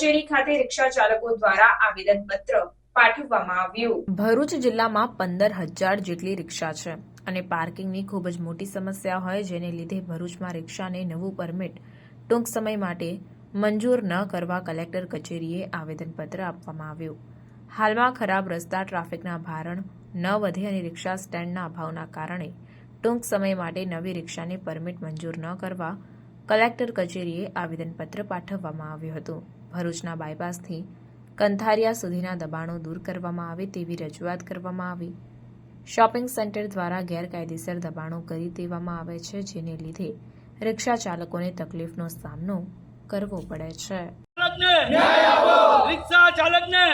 કચેરી ખાતે રિક્ષા ચાલકો દ્વારા આવેદન પત્ર પાઠવવામાં આવ્યું. ભરૂચ જિલ્લામાં પંદર હજાર જેટલી રિક્ષા છે અને પાર્કિંગની ખૂબ જ મોટી સમસ્યા હોય જેને લીધે ભરૂચમાં રિક્ષાને નવું પરમિટ ટૂંક સમય માટે મંજૂર ન કરવા કલેક્ટર કચેરીએ આવેદનપત્ર આપવામાં આવ્યું. હાલમાં ખરાબ રસ્તા ટ્રાફિકના ભારણ ન વધે અને રિક્ષા સ્ટેન્ડના અભાવના કારણે ટૂંક સમય માટે નવી રિક્ષાને પરમિટ મંજૂર ન કરવા કલેક્ટર કચેરીએ આવેદનપત્ર પાઠવવામાં આવ્યું હતું. ભરૂચના બાયપાસથી કંથારિયા સુધીના દબાણો દૂર કરવામાં આવે તેવી રજૂઆત કરવામાં આવી. શોપિંગ સેન્ટર દ્વારા ગેરકાયદેસર દબાણો કરી દેવામાં આવે છે જેને લીધે રિક્ષા ચાલકોને તકલીફનો સામનો કરવો પડે છે. રિક્ષા ચાલકને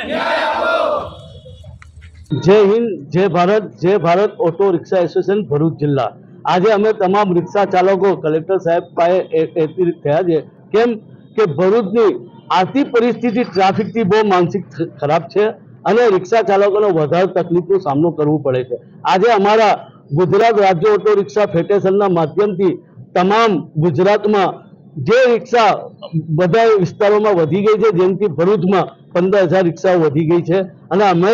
જય હિન્દ જય ભારત જય Bharat auto rickshaw association Bharuch જિલ્લા. આજે અમે તમામ રિક્ષા ચાલકો, કલેક્ટર સાહેબ પાસે એકત્રિત થયા છે. કેમ કે ભરૂચની આર્થિક પરિસ્થિતિ ટ્રાફિકથી બહુ માનસિક ખરાબ છે અને રિક્ષા ચાલકોને વધારે તકલીફનો સામનો કરવો પડે છે. આજે અમારા ગુજરાત રાજ્ય ઓટો રિક્ષા ફેડરેશનના માધ્યમથી તમામ ગુજરાતમાં જે રિક્ષા બધા વિસ્તારોમાં વધી ગઈ છે જેમથી ભરૂચમાં પંદર હજાર રિક્ષાઓ વધી ગઈ છે. અને અમે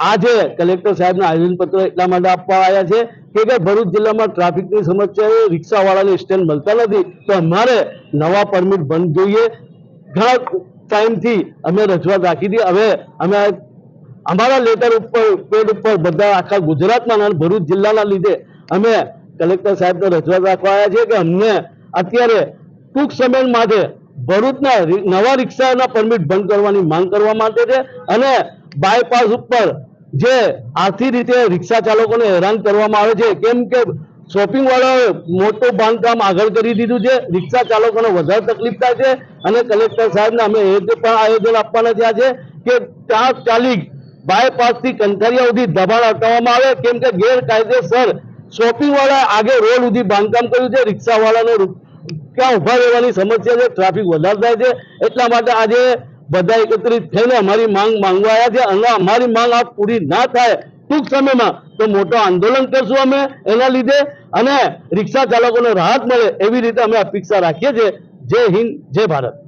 આજે કલેક્ટર સાહેબને આવેદનપત્ર એટલા માટે આપવા આવ્યા છે કે ભાઈ ભરૂચ જિલ્લામાં ટ્રાફિકની સમસ્યા એ રિક્ષાવાળાને સ્ટેન્ડ મળતા નથી, તો અમારે નવા પરમિટ બંધ જોઈએ. ઘણા ટાઈમથી અમે રજૂઆત રાખી હતી. હવે અમે અમારા લેટર ઉપર પેડ ઉપર બધા આખા ગુજરાતમાં ભરૂચ જિલ્લાના લીધે અમે કલેક્ટર સાહેબને રજૂઆત રાખવા આવ્યા છે કે અમને અત્યારે ટૂંક સમય માટે ભરૂચના નવા રિક્ષાના પરમિટ બંધ કરવાની માંગ કરવા માટે છે અને બાયપાસ ઉપર જે આર્થિક રીતે રિક્ષા ચાલકોને હેરાન કરવામાં આવે છે. કેમ કે શોપિંગ વાળાઓએ મોટું બાંધકામ આગળ કરી દીધું છે. રિક્ષા ચાલકોને વધારે તકલીફ થાય છે અને કલેક્ટર સાહેબને અમે એ પણ આયોજન આપવાના થયા છે કે ત્યાં ચાલી બાયપાસથી કંથારિયા સુધી દબાણ હટાવવામાં આવે. કેમ કે ગેરકાયદેસર શોપિંગ વાળા આગે રોડ સુધી બાંધકામ કર્યું છે. રિક્ષા વાળાને ક્યાં ઊભા રહેવાની સમસ્યા છે? ટ્રાફિક વધારે થાય છે. એટલા માટે આજે બધા એકત્રિત થઈને અમારી માંગ માંગવા આવ્યા છે અને અમારી માંગ આ પૂરી ના થાય ટૂંક સમયમાં તો મોટો આંદોલન કરશું અમે એના લીધે અને રિક્ષા ચાલકોને રાહત મળે એવી રીતે અમે અપેક્ષા રાખીએ છીએ. જય હિન્દ, જય ભારત.